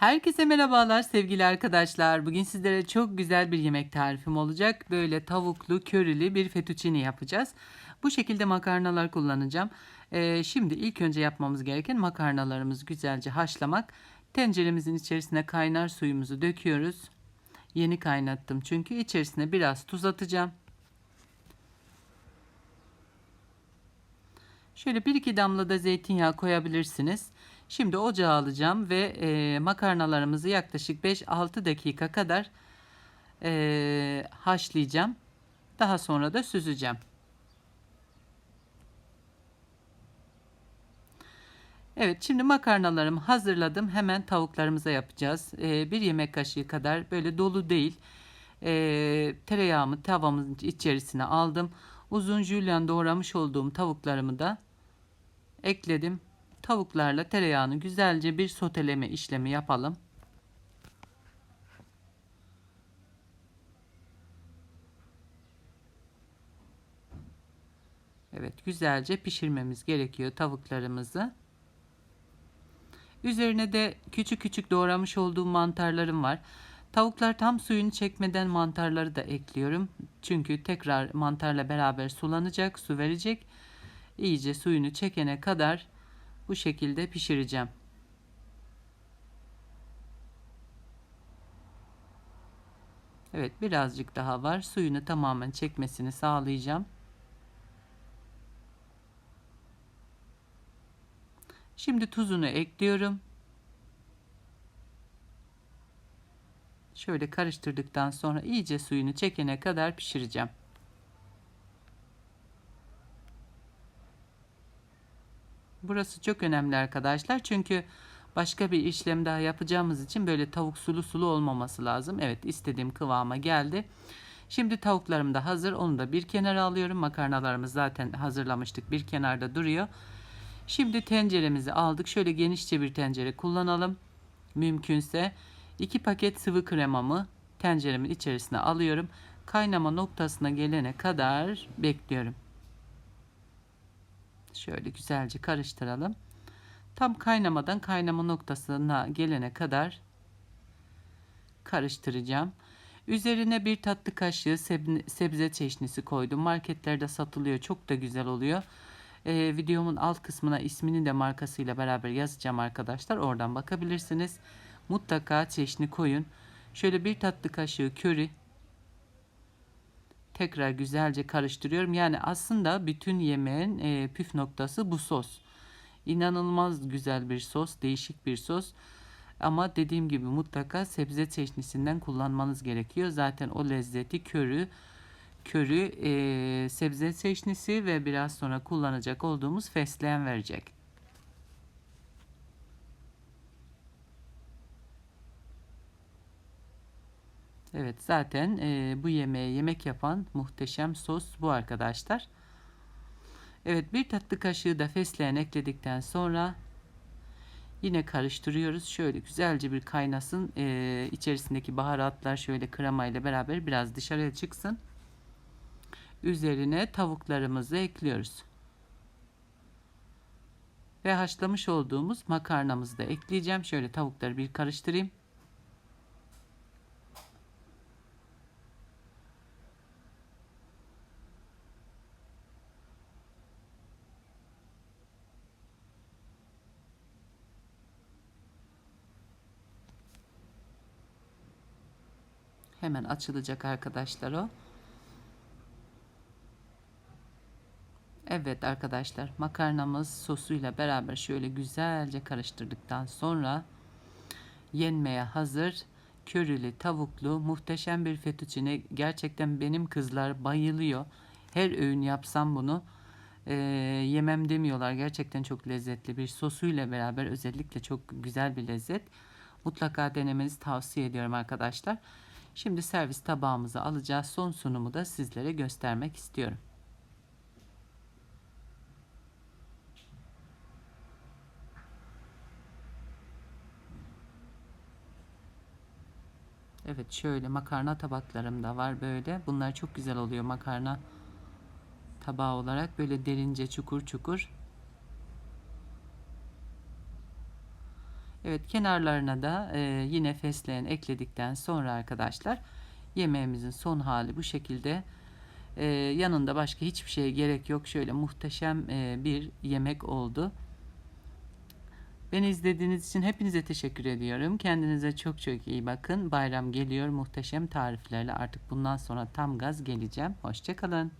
Herkese merhabalar sevgili arkadaşlar. Bugün sizlere çok güzel bir yemek tarifim olacak. Böyle tavuklu, körili bir fettuccine yapacağız. Bu şekilde makarnalar kullanacağım. Ee, şimdi ilk önce yapmamız gereken makarnalarımızı güzelce haşlamak. Tenceremizin içerisine kaynar suyumuzu döküyoruz. Yeni kaynattım çünkü içerisine biraz tuz atacağım. Şöyle bir iki damla da zeytinyağı koyabilirsiniz. Şimdi ocağa alacağım ve e, makarnalarımızı yaklaşık 5-6 dakika kadar e, haşlayacağım. Daha sonra da süzeceğim. Evet şimdi makarnalarımı hazırladım. Hemen tavuklarımıza yapacağız. E, bir yemek kaşığı kadar böyle dolu değil. E, tereyağımı tavamın içerisine aldım. Uzun jülyen doğramış olduğum tavuklarımı da ekledim tavuklarla tereyağını güzelce bir soteleme işlemi yapalım. Evet güzelce pişirmemiz gerekiyor tavuklarımızı. Üzerine de küçük küçük doğramış olduğum mantarlarım var. Tavuklar tam suyunu çekmeden mantarları da ekliyorum. Çünkü tekrar mantarla beraber sulanacak, su verecek. İyice suyunu çekene kadar bu şekilde pişireceğim. Evet birazcık daha var. Suyunu tamamen çekmesini sağlayacağım. Şimdi tuzunu ekliyorum. Şöyle karıştırdıktan sonra iyice suyunu çekene kadar pişireceğim. Burası çok önemli arkadaşlar. Çünkü başka bir işlem daha yapacağımız için böyle tavuk sulu sulu olmaması lazım. Evet istediğim kıvama geldi. Şimdi tavuklarım da hazır. Onu da bir kenara alıyorum. Makarnalarımız zaten hazırlamıştık. Bir kenarda duruyor. Şimdi tenceremizi aldık. Şöyle genişçe bir tencere kullanalım. Mümkünse 2 paket sıvı kremamı tenceremin içerisine alıyorum. Kaynama noktasına gelene kadar bekliyorum. Şöyle güzelce karıştıralım. Tam kaynamadan kaynama noktasına gelene kadar karıştıracağım. Üzerine bir tatlı kaşığı sebze çeşnisi koydum. Marketlerde satılıyor. Çok da güzel oluyor. Ee, videomun alt kısmına ismini de markasıyla beraber yazacağım arkadaşlar. Oradan bakabilirsiniz. Mutlaka çeşni koyun. Şöyle bir tatlı kaşığı köri tekrar güzelce karıştırıyorum. Yani aslında bütün yemeğin e, püf noktası bu sos. İnanılmaz güzel bir sos, değişik bir sos. Ama dediğim gibi mutlaka sebze çeşnisinden kullanmanız gerekiyor. Zaten o lezzeti körü, körü e, sebze çeşnisi ve biraz sonra kullanacak olduğumuz fesleğen verecek. Evet zaten e, bu yemeğe yemek yapan muhteşem sos bu arkadaşlar. Evet bir tatlı kaşığı da fesleğen ekledikten sonra yine karıştırıyoruz. Şöyle güzelce bir kaynasın. E, içerisindeki baharatlar şöyle krema ile beraber biraz dışarıya çıksın. Üzerine tavuklarımızı ekliyoruz. Ve haşlamış olduğumuz makarnamızı da ekleyeceğim. Şöyle tavukları bir karıştırayım. Hemen açılacak arkadaşlar o. Evet arkadaşlar makarnamız sosuyla beraber şöyle güzelce karıştırdıktan sonra yenmeye hazır körili tavuklu muhteşem bir fettuccine gerçekten benim kızlar bayılıyor. Her öğün yapsam bunu e, yemem demiyorlar. Gerçekten çok lezzetli bir sosuyla beraber özellikle çok güzel bir lezzet. Mutlaka denemenizi tavsiye ediyorum arkadaşlar. Şimdi servis tabağımızı alacağız. Son sunumu da sizlere göstermek istiyorum. Evet şöyle makarna tabaklarım da var böyle. Bunlar çok güzel oluyor makarna tabağı olarak. Böyle derince çukur çukur. Evet kenarlarına da e, yine fesleğen ekledikten sonra arkadaşlar yemeğimizin son hali bu şekilde. E, yanında başka hiçbir şeye gerek yok. Şöyle muhteşem e, bir yemek oldu. Beni izlediğiniz için hepinize teşekkür ediyorum. Kendinize çok çok iyi bakın. Bayram geliyor muhteşem tariflerle artık bundan sonra tam gaz geleceğim. Hoşçakalın.